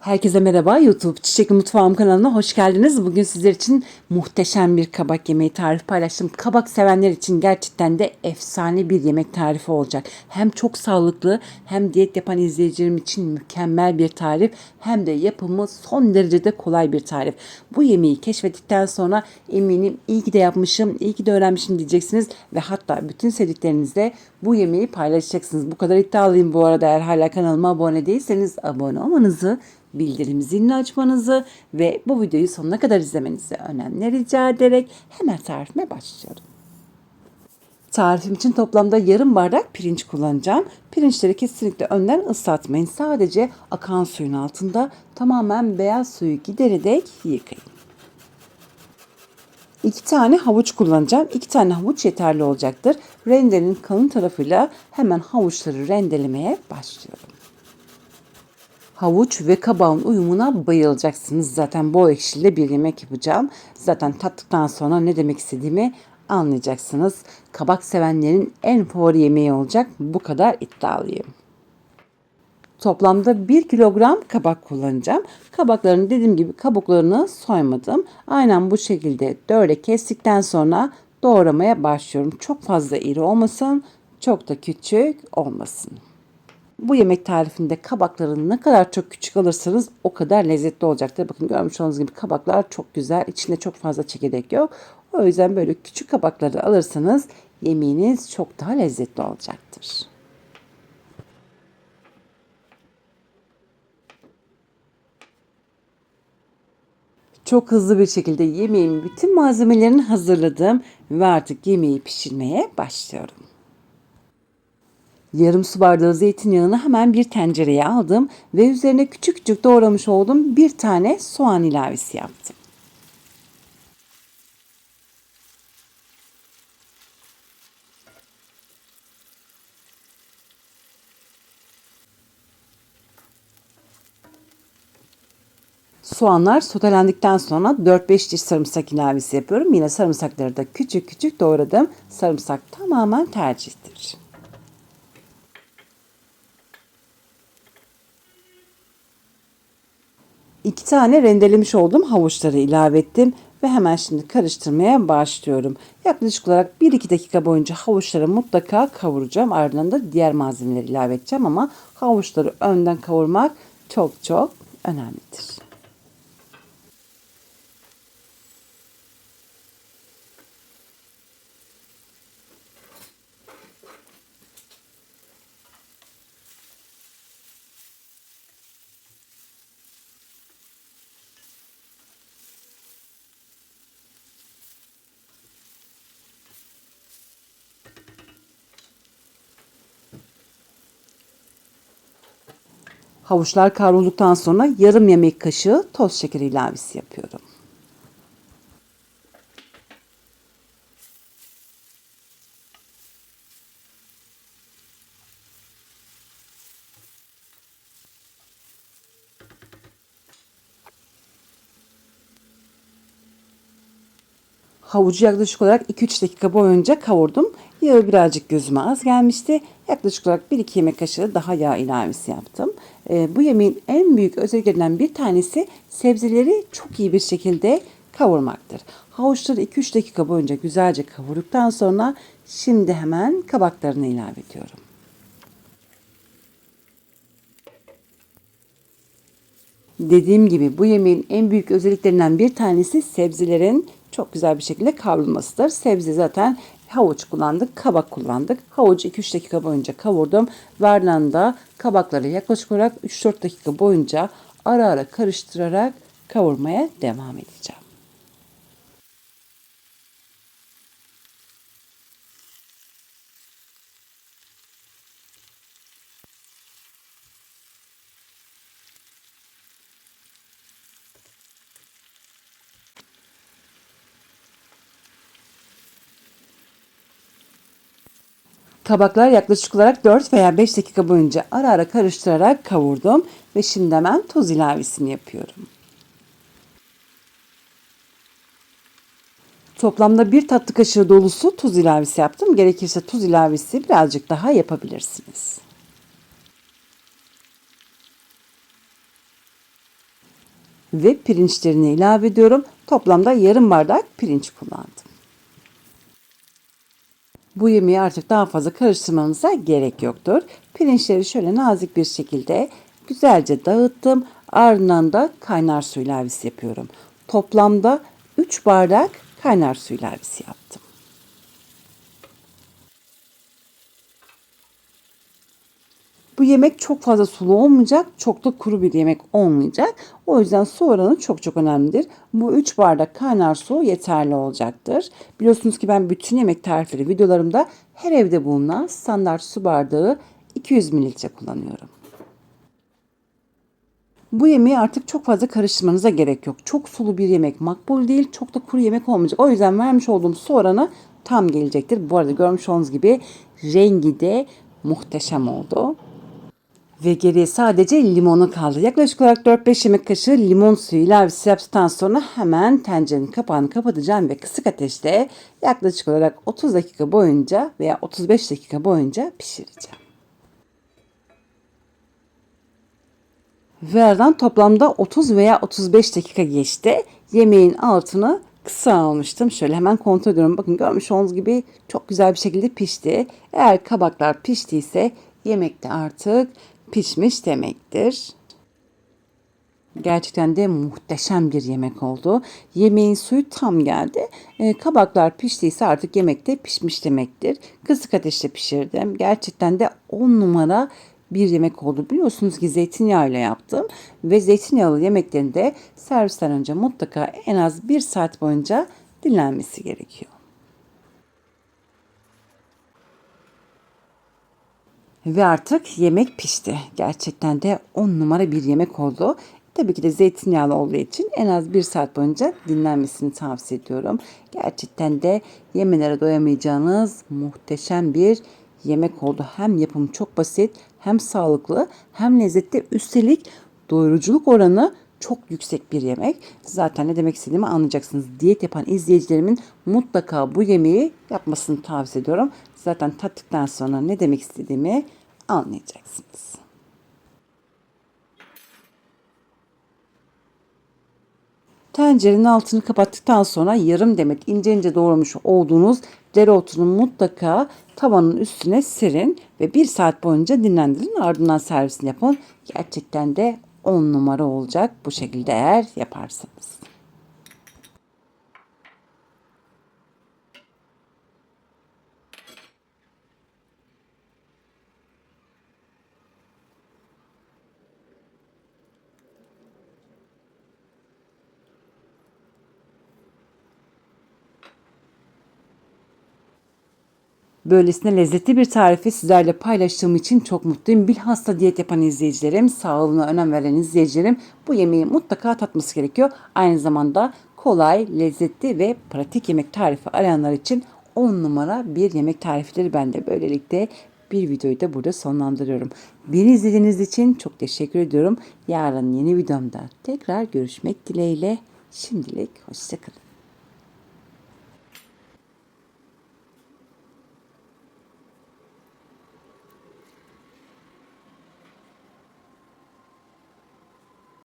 Herkese merhaba YouTube Çiçekli Mutfağım kanalına hoş geldiniz. Bugün sizler için muhteşem bir kabak yemeği tarifi paylaştım. Kabak sevenler için gerçekten de efsane bir yemek tarifi olacak. Hem çok sağlıklı hem diyet yapan izleyicilerim için mükemmel bir tarif hem de yapımı son derecede kolay bir tarif. Bu yemeği keşfettikten sonra eminim iyi ki de yapmışım, iyi ki de öğrenmişim diyeceksiniz ve hatta bütün sevdiklerinizle bu yemeği paylaşacaksınız. Bu kadar iddialıyım bu arada eğer hala kanalıma abone değilseniz abone olmanızı bildirim zilini açmanızı ve bu videoyu sonuna kadar izlemenizi önemli rica ederek hemen tarifime başlıyorum. Tarifim için toplamda yarım bardak pirinç kullanacağım. Pirinçleri kesinlikle önden ıslatmayın. Sadece akan suyun altında tamamen beyaz suyu gidererek yıkayın. İki tane havuç kullanacağım. İki tane havuç yeterli olacaktır. Rendenin kalın tarafıyla hemen havuçları rendelemeye başlıyorum. Havuç ve kabağın uyumuna bayılacaksınız. Zaten bol ekşili bir yemek yapacağım. Zaten tattıktan sonra ne demek istediğimi anlayacaksınız. Kabak sevenlerin en favori yemeği olacak. Bu kadar iddialıyım. Toplamda 1 kilogram kabak kullanacağım. Kabakların dediğim gibi kabuklarını soymadım. Aynen bu şekilde dörde kestikten sonra doğramaya başlıyorum. Çok fazla iri olmasın, çok da küçük olmasın. Bu yemek tarifinde kabaklarını ne kadar çok küçük alırsanız o kadar lezzetli olacaktır. Bakın görmüş olduğunuz gibi kabaklar çok güzel. İçinde çok fazla çekirdek yok. O yüzden böyle küçük kabakları alırsanız yemeğiniz çok daha lezzetli olacaktır. Çok hızlı bir şekilde yemeğimin bütün malzemelerini hazırladım ve artık yemeği pişirmeye başlıyorum. Yarım su bardağı zeytinyağını hemen bir tencereye aldım ve üzerine küçük küçük doğramış olduğum bir tane soğan ilavesi yaptım. Soğanlar sotelendikten sonra 4-5 diş sarımsak ilavesi yapıyorum. Yine sarımsakları da küçük küçük doğradım. Sarımsak tamamen tercihtir. İki tane rendelemiş olduğum havuçları ilave ettim ve hemen şimdi karıştırmaya başlıyorum. Yaklaşık olarak 1-2 dakika boyunca havuçları mutlaka kavuracağım. Ardından da diğer malzemeleri ilave edeceğim ama havuçları önden kavurmak çok çok önemlidir. Havuçlar kavrulduktan sonra yarım yemek kaşığı toz şekeri ilavesi yapıyorum. Havucu yaklaşık olarak 2-3 dakika boyunca kavurdum. Yağı birazcık gözüme az gelmişti. Yaklaşık olarak 1-2 yemek kaşığı daha yağ ilavesi yaptım. Ee, bu yemeğin en büyük özelliklerinden bir tanesi sebzeleri çok iyi bir şekilde kavurmaktır. Havuçları 2-3 dakika boyunca güzelce kavurduktan sonra şimdi hemen kabaklarını ilave ediyorum. Dediğim gibi bu yemeğin en büyük özelliklerinden bir tanesi sebzelerin çok güzel bir şekilde kavrulmasıdır. Sebze zaten havuç kullandık, kabak kullandık. Havucu 2-3 dakika boyunca kavurdum. Ardından da kabakları yaklaşık olarak 3-4 dakika boyunca ara ara karıştırarak kavurmaya devam edeceğim. Kabaklar yaklaşık olarak 4 veya 5 dakika boyunca ara ara karıştırarak kavurdum ve şimdi hemen tuz ilavesini yapıyorum. Toplamda bir tatlı kaşığı dolusu tuz ilavesi yaptım. Gerekirse tuz ilavesi birazcık daha yapabilirsiniz. ve pirinçlerini ilave ediyorum. Toplamda yarım bardak pirinç kullandım. Bu yemeği artık daha fazla karıştırmanıza gerek yoktur. Pirinçleri şöyle nazik bir şekilde güzelce dağıttım. Ardından da kaynar su ilavesi yapıyorum. Toplamda 3 bardak kaynar su ilavesi yaptım. Bu yemek çok fazla sulu olmayacak, çok da kuru bir yemek olmayacak. O yüzden su oranı çok çok önemlidir. Bu 3 bardak kaynar su yeterli olacaktır. Biliyorsunuz ki ben bütün yemek tarifleri videolarımda her evde bulunan standart su bardağı 200 mililitre kullanıyorum. Bu yemeği artık çok fazla karıştırmanıza gerek yok. Çok sulu bir yemek makbul değil, çok da kuru yemek olmayacak. O yüzden vermiş olduğum su oranı tam gelecektir. Bu arada görmüş olduğunuz gibi rengi de muhteşem oldu. Ve geriye sadece limonu kaldı. Yaklaşık olarak 4-5 yemek kaşığı limon suyu ilavesi yaptıktan sonra hemen tencerenin kapağını kapatacağım ve kısık ateşte yaklaşık olarak 30 dakika boyunca veya 35 dakika boyunca pişireceğim. Ve aradan toplamda 30 veya 35 dakika geçti. Yemeğin altını kısa almıştım. Şöyle hemen kontrol ediyorum. Bakın görmüş olduğunuz gibi çok güzel bir şekilde pişti. Eğer kabaklar piştiyse yemek de artık pişmiş demektir. Gerçekten de muhteşem bir yemek oldu. Yemeğin suyu tam geldi. Ee, kabaklar piştiyse artık yemek de pişmiş demektir. Kısık ateşte pişirdim. Gerçekten de 10 numara bir yemek oldu. Biliyorsunuz ki zeytinyağıyla yaptım. Ve zeytinyağlı yemeklerin de servisten önce mutlaka en az bir saat boyunca dinlenmesi gerekiyor. Ve artık yemek pişti. Gerçekten de 10 numara bir yemek oldu. Tabii ki de zeytinyağlı olduğu için en az bir saat boyunca dinlenmesini tavsiye ediyorum. Gerçekten de yemelere doyamayacağınız muhteşem bir yemek oldu. Hem yapımı çok basit, hem sağlıklı, hem lezzetli. Üstelik doyuruculuk oranı çok yüksek bir yemek. Zaten ne demek istediğimi anlayacaksınız. Diyet yapan izleyicilerimin mutlaka bu yemeği yapmasını tavsiye ediyorum. Zaten tattıktan sonra ne demek istediğimi anlayacaksınız. Tencerenin altını kapattıktan sonra yarım demet ince ince doğramış olduğunuz dereotunu mutlaka tavanın üstüne serin ve bir saat boyunca dinlendirin. Ardından servisini yapın. Gerçekten de 10 numara olacak bu şekilde eğer yaparsanız. Böylesine lezzetli bir tarifi sizlerle paylaştığım için çok mutluyum. Bilhassa diyet yapan izleyicilerim, sağlığına önem veren izleyicilerim bu yemeği mutlaka tatması gerekiyor. Aynı zamanda kolay, lezzetli ve pratik yemek tarifi arayanlar için 10 numara bir yemek tarifleri bende. Böylelikle bir videoyu da burada sonlandırıyorum. Beni izlediğiniz için çok teşekkür ediyorum. Yarın yeni videomda tekrar görüşmek dileğiyle. Şimdilik hoşçakalın.